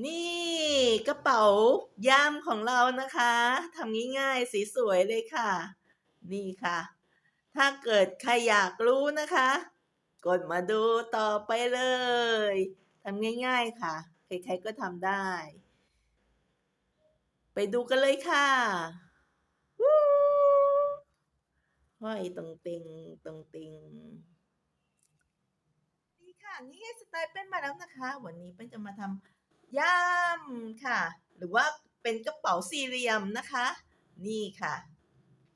นี่กระเป๋าย่ามของเรานะคะทำง่ายๆสีสวยเลยค่ะ นี่ค่ะ ถ้าเกิดใครอยากรู้นะคะ กดมาดูต่อไปเลยทำง่ายๆค่ะ ใครๆก็ทำได้ ไปดูกันเลยค่ะวู้ห้อยตรงติงตรงติงนี่ค่ะ นี่ไงสไตล์เป็นมาแล้วนะคะ วันนี้เป็นจะมาทำ ย่ามค่ะ หรือว่าเป็นกระเป๋าสี่เหลี่ยมนะคะ นี่ค่ะ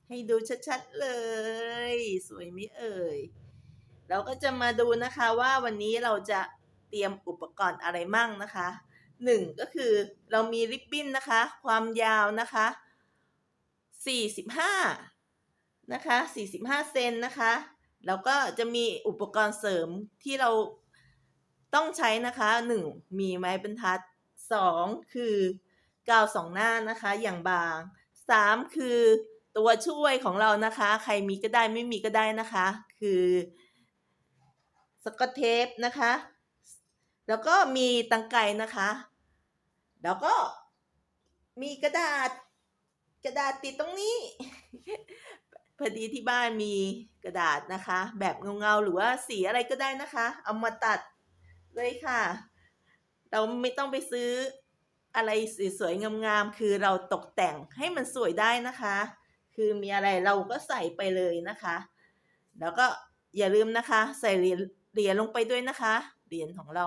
ให้ดูชัดๆเลย สวยไหมเอ่ย เราก็จะมาดูนะคะว่าวันนี้เราจะเตรียมอุปกรณ์อะไรมั่งนะคะหนึ่งก็คือเรามีริบบิ้นนะคะ ความยาวนะคะสี่สิบห้านะคะสี่สิบห้าเซนนะคะ แล้วก็จะมีอุปกรณ์เสริมที่เรา ต้องใช้นะคะหนึ่งมีไม้บรรทัดสองคือกาวสองหน้านะคะอย่างบางสามคือตัวช่วยของเรานะคะ ใครมีก็ได้ไม่มีก็ได้นะคะ คือสกอตเทปนะคะ แล้วก็มีตังไกนะคะ แล้วก็มีกระดาษกระดาษติดตรงนี้ พอดีที่บ้านมีกระดาษนะคะ แบบเงาๆหรือว่าสีอะไรก็ได้นะคะ เอามาตัด เลยค่ะ เราไม่ต้องไปซื้ออะไรสวยๆงามๆคือเราตกแต่งให้มันสวยได้นะคะ คือมีอะไรเราก็ใส่ไปเลยนะคะ แล้วก็อย่าลืมนะคะ ใส่เหรียญเหรียญลงไปด้วยนะคะ เหรียญของเรา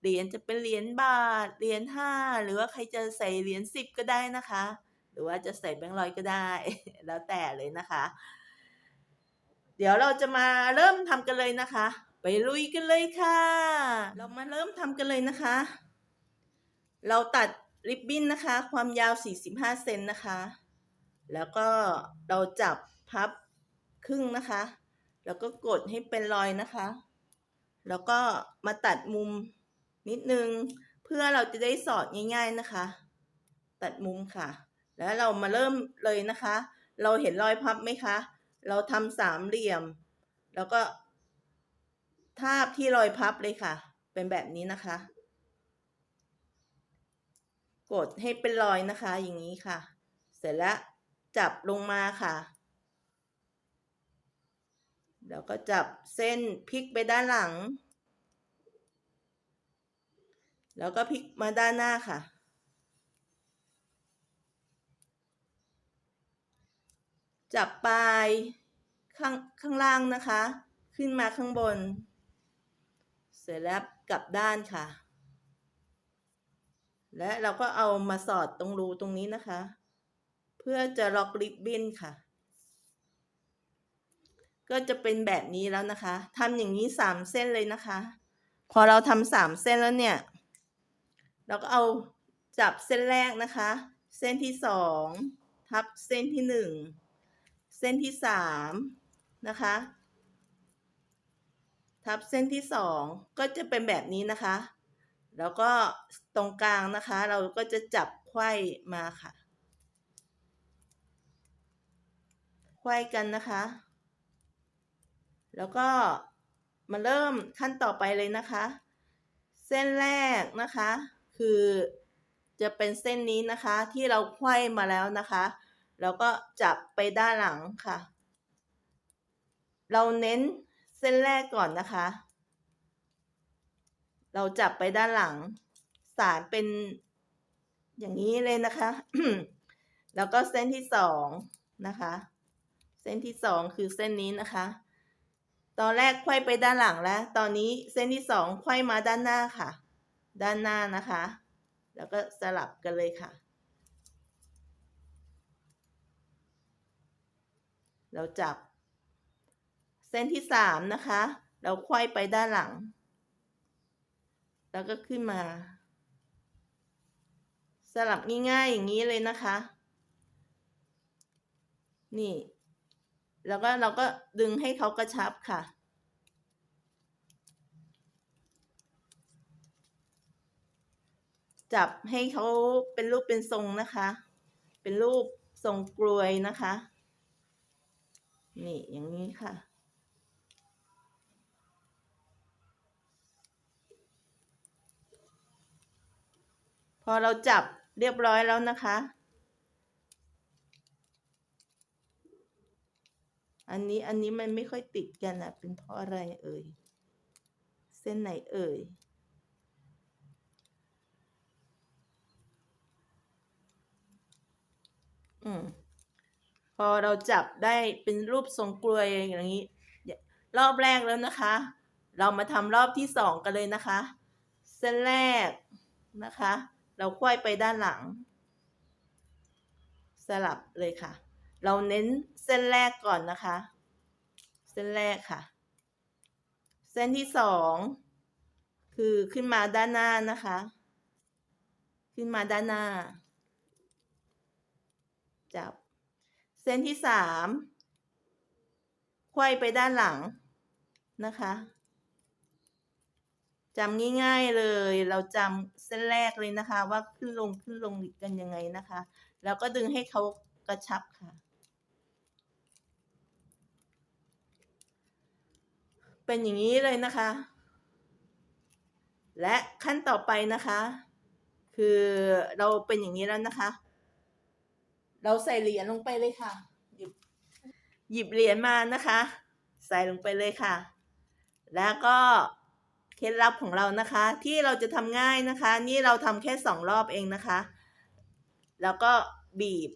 เหรียญจะเป็นเหรียญบาท เหรียญห้าหรือว่าใครจะใส่เหรียญสิบก็ได้นะคะ หรือว่าจะใส่แบงค์ร้อยก็ได้ แล้วแต่เลยนะคะ เดี๋ยวเราจะมาเริ่มทำกันเลยนะคะ ไปลุยกันเลยค่ะ เรามาเริ่มทำกันเลยนะคะ เราตัดริบบิ้นนะคะ ความยาว 45 เซนนะคะ แล้วก็เราจับพับครึ่งนะคะ แล้วก็กดให้เป็นรอยนะคะ แล้วก็มาตัดมุมนิดนึง เพื่อเราจะได้สอดง่าย ๆนะคะ ตัดมุมค่ะ แล้วเรามาเริ่มเลยนะคะ เราเห็นรอยพับไหมคะ เราทำสามเหลี่ยม แล้วก็ ทาบที่รอยพับเลยค่ะ เป็นแบบนี้นะคะ กดให้เป็นรอยนะคะ อย่างนี้ค่ะ เสร็จแล้วจับลงมาค่ะแล้วก็จับเส้นพลิกไปด้านหลัง แล้วก็พลิกมาด้านหน้าค่ะ จับปลายข้างข้างล่างนะคะ ขึ้นมาข้างบน เสร็จแล้วกลับด้านค่ะ และเราก็เอามาสอดตรงรูตรงนี้นะคะ เพื่อจะล็อกริบบิ้นค่ะ ก็จะเป็นแบบนี้แล้วนะคะทำอย่างนี้สามเส้นเลยนะคะ พอเราทำสามเส้นแล้วเนี่ย เราก็เอาจับเส้นแรกนะคะ เส้นที่สองทับเส้นที่หนึ่งเส้นที่สามนะคะ ทับเส้นที่สองก็จะเป็นแบบนี้นะคะ แล้วก็ตรงกลางนะคะ เราก็จะจับไขว้มาค่ะ ไขว้กันนะคะ แล้วก็มาเริ่มขั้นต่อไปเลยนะคะ เส้นแรกนะคะ คือจะเป็นเส้นนี้นะคะที่เราไขว้มาแล้วนะคะ แล้วก็จับไปด้านหลังค่ะ เราเน้น เส้นแรกก่อนนะคะ เราจับไปด้านหลัง สารเป็นอย่างนี้เลยนะคะ แล้วก็เส้นที่สองนะคะ เส้นที่สองคือเส้นนี้นะคะ ตอนแรกไขว้ไปด้านหลังแล้ว ตอนนี้เส้นที่สองไขว้มาด้านหน้าค่ะ ด้านหน้านะคะ แล้วก็สลับกันเลยค่ะ เราจับ เส้นที่สามนะคะ เราไขว้ไปด้านหลัง แล้วก็ขึ้นมา สลับง่ายๆอย่างนี้เลยนะคะ นี่ แล้วก็เราก็ดึงให้เขากระชับค่ะจับให้เขาเป็นรูปเป็นทรงนะคะ เป็นรูปทรงกลวยนะคะ นี่อย่างนี้ค่ะ พอเราจับเรียบร้อยแล้วนะคะ อันนี้อันนี้มันไม่ค่อยติดกันอะเป็นเพราะอะไรเอ่ย เส้นไหนเอ่ย อืม พอเราจับได้เป็นรูปทรงกลวยอย่างนี้ รอบแรกแล้วนะคะ เรามาทำรอบที่สองกันเลยนะคะ เส้นแรกนะคะ เราควยไปด้านหลัง สลับเลยค่ะ เราเน้นเส้นแรกก่อนนะคะ เส้นแรกค่ะ เส้นที่สองคือขึ้นมาด้านหน้านะคะ ขึ้นมาด้านหน้า จับ เส้นที่สามควยไปด้านหลังนะคะ จำง่ายๆเลย เราจำเส้นแรกเลยนะคะ ว่าขึ้นลงขึ้นลงกันยังไงนะคะ แล้วก็ดึงให้เขากระชับค่ะ เป็นอย่างนี้เลยนะคะ และขั้นต่อไปนะคะ คือเราเป็นอย่างนี้แล้วนะคะ เราใส่เหรียญลงไปเลยค่ะ หยิบหยิบเหรียญมานะคะ ใส่ลงไปเลยค่ะ แล้วก็ เคล็ดลับของเรานะคะ ที่เราจะทำง่ายนะคะ นี่เราทำแค่สองรอบเองนะคะ แล้วก็บีบ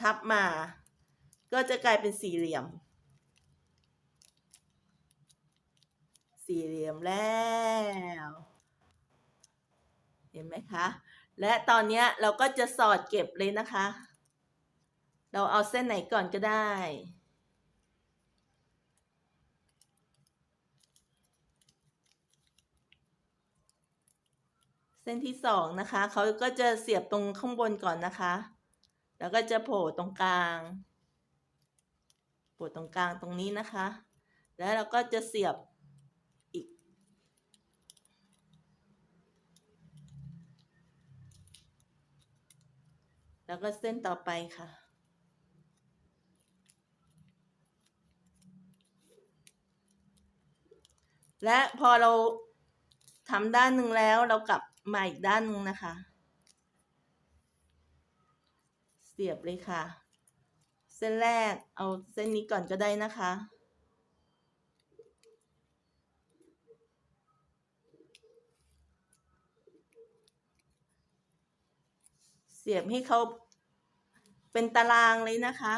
ทับมา ก็จะกลายเป็นสี่เหลี่ยม สี่เหลี่ยมแล้ว เห็นไหมคะ และตอนนี้เราก็จะสอดเก็บเลยนะคะ เราเอาเส้นไหนก่อนก็ได้ เส้นที่สองนะคะ เขาก็จะเสียบตรงข้างบนก่อนนะคะ แล้วก็จะโผล่ตรงกลางโผล่ตรงกลางตรงนี้นะคะ แล้วเราก็จะเสียบอีก แล้วก็เส้นต่อไปค่ะและพอเราทำด้านหนึ่งแล้วเรากลับ มาอีกด้านนึงนะคะ เสียบเลยค่ะ เส้นแรกเอาเส้นนี้ก่อนก็ได้นะคะ เสียบให้เขาเป็นตารางเลยนะคะ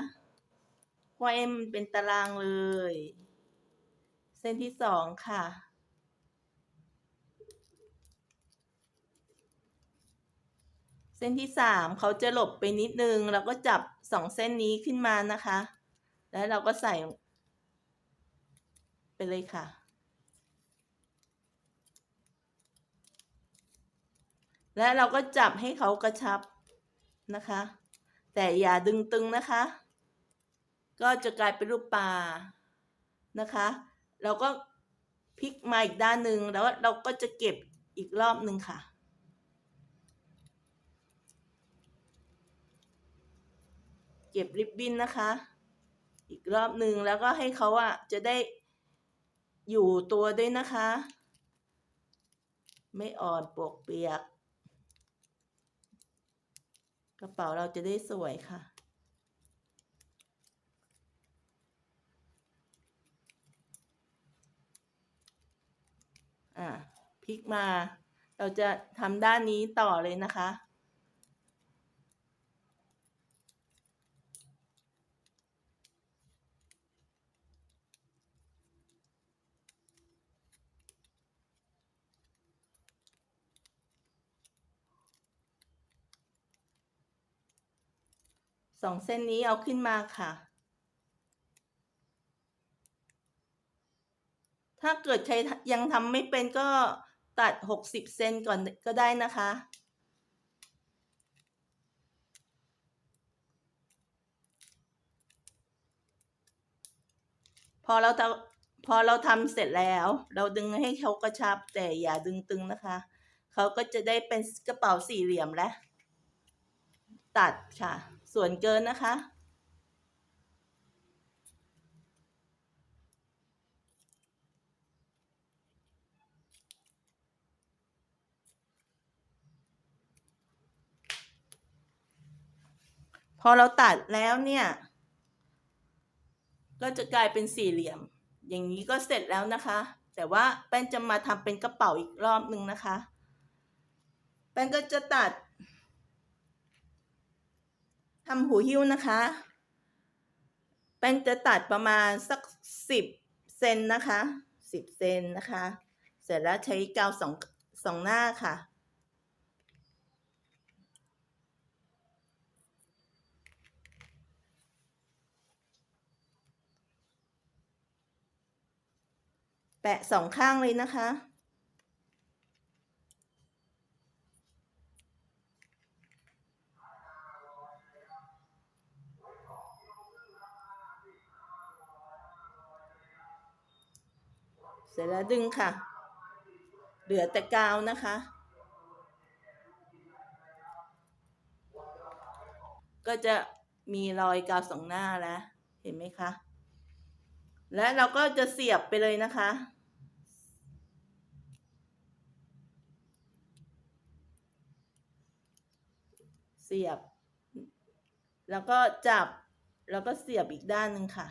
ควายมันเป็นตารางเลย เส้นที่สองค่ะ ส้นที่สามเขาจะหลบไปนิดนึงเราก็จับสองเส้นนี้ขึ้นมานะคะ แล้วเราก็ใส่ ไปเลยค่ะ และเราก็จับให้เขากระชับนะคะ แต่อย่าดึงตึงนะคะ ก็จะกลายเป็นรูปปลานะคะ เราก็พลิกมาอีกด้านหนึ่งแล้วเราก็จะเก็บอีกรอบหนึ่งค่ะ เก็บริบบิ้นนะคะ อีกรอบหนึ่งแล้วก็ให้เขาอะจะได้อยู่ตัวด้วยนะคะ ไม่อ่อนปวกเปียก กระเป๋าเราจะได้สวยค่ะอ่าพลิกมา เราจะทำด้านนี้ต่อเลยนะคะ สองเส้นนี้เอาขึ้นมาค่ะ ถ้าเกิดใครยังทำไม่เป็นก็ตัดหกสิบเซนก่อนก็ได้นะคะ พอเราพอเราทำเสร็จแล้ว เราดึงให้เขากระชับแต่อย่าดึงตึงนะคะ เขาก็จะได้เป็นกระเป๋าสี่เหลี่ยมแล้ว ตัดค่ะ ส่วนเกินนะคะ พอเราตัดแล้วเนี่ย ก็จะกลายเป็นสี่เหลี่ยม อย่างนี้ก็เสร็จแล้วนะคะ แต่ว่าแป้นจะมาทำเป็นกระเป๋าอีกรอบหนึ่งนะคะ แป้นก็จะตัด ทำหูหิ้วนะคะแป้นจะตัดประมาณสักสิบเซนนะคะสิบเซนนะคะ เสร็จแล้วใช้กาวสองสองหน้าค่ะแปะสองข้างเลยนะคะ เสร็จแล้วดึงค่ะ เหลือแต่กาวนะคะ ก็จะมีรอยกาวสองหน้าแล้ว เห็นไหมคะ และเราก็จะเสียบไปเลยนะคะ เสียบ แล้วก็จับ แล้วก็เสียบอีกด้านหนึ่งค่ะ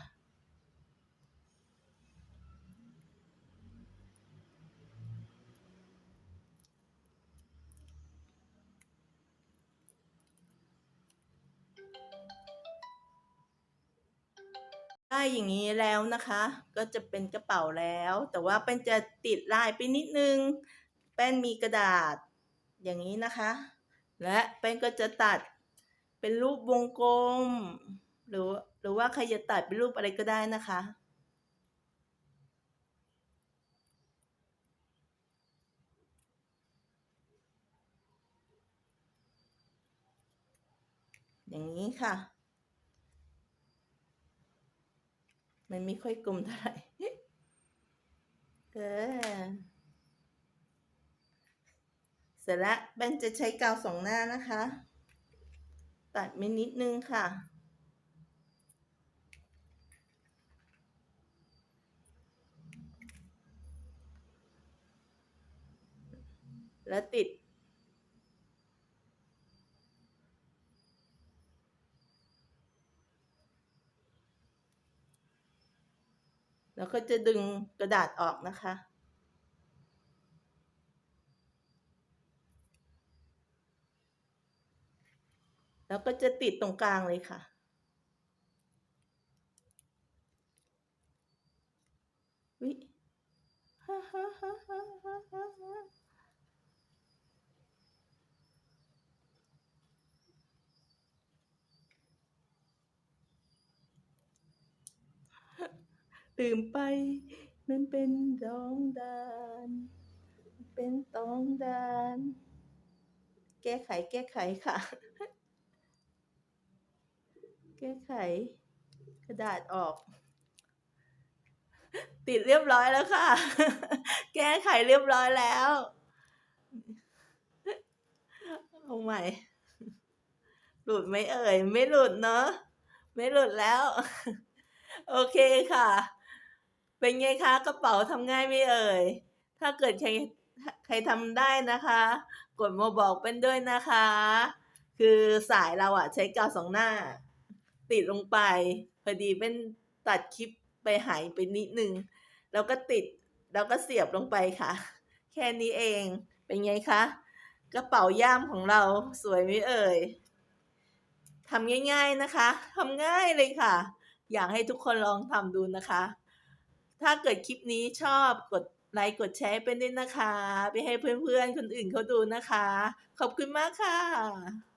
อย่างนี้แล้วนะคะ ก็จะเป็นกระเป๋าแล้ว แต่ว่าเป็นจะติดลายไปนิดนึง แป้นมีกระดาษอย่างนี้นะคะ และแป้นก็จะตัดเป็นรูปวงกลม หรือหรือว่าใครจะตัดเป็นรูปอะไรก็ได้นะคะอย่างนี้ค่ะ มันไม่ค่อยกลมเท่าไหร่เออเสร็จแล้วแบนจะใช้กาวสองหน้านะคะ ตัดไปนิดนึงค่ะ แล้วติด แล้วก็จะดึงกระดาษออกนะคะ แล้วก็จะติดตรงกลางเลยค่ะ วิฮ่าฮ่าฮ่าฮ่าฮ่า ฮ่าฮ่าลืมไป มันเป็นดองดาน เป็นตองดาน แก้ไขแก้ไขค่ะ แก้ไข กระดาษออก ติดเรียบร้อยแล้วค่ะ แก้ไขเรียบร้อยแล้ว เอาใหม่ หลุดไหมเอ่ย ไม่หลุดเนอะไม่หลุดแล้ว โอเคค่ะ เป็นไงคะกระเป๋าทำง่ายไหมเอ่ย ถ้าเกิดใครใครทำได้นะคะ กดมาบอกเป็นด้วยนะคะ คือสายเราอะใช้กาวสองหน้า ติดลงไป พอดีเป็นตัดคลิปไปหายไปนิดนึง แล้วก็ติดแล้วก็เสียบลงไปค่ะ แค่นี้เองเป็นไงคะกระเป๋าย่ามของเราสวยไหมเอ่ยทำง่าย ๆนะคะทำง่ายเลยค่ะ อยากให้ทุกคนลองทำดูนะคะ ถ้าเกิดคลิปนี้ชอบกดไลค์กดแชร์เป็นด้วยนะคะ ไปให้เพื่อนๆ คนอื่นเขาดูนะคะ ขอบคุณมากค่ะ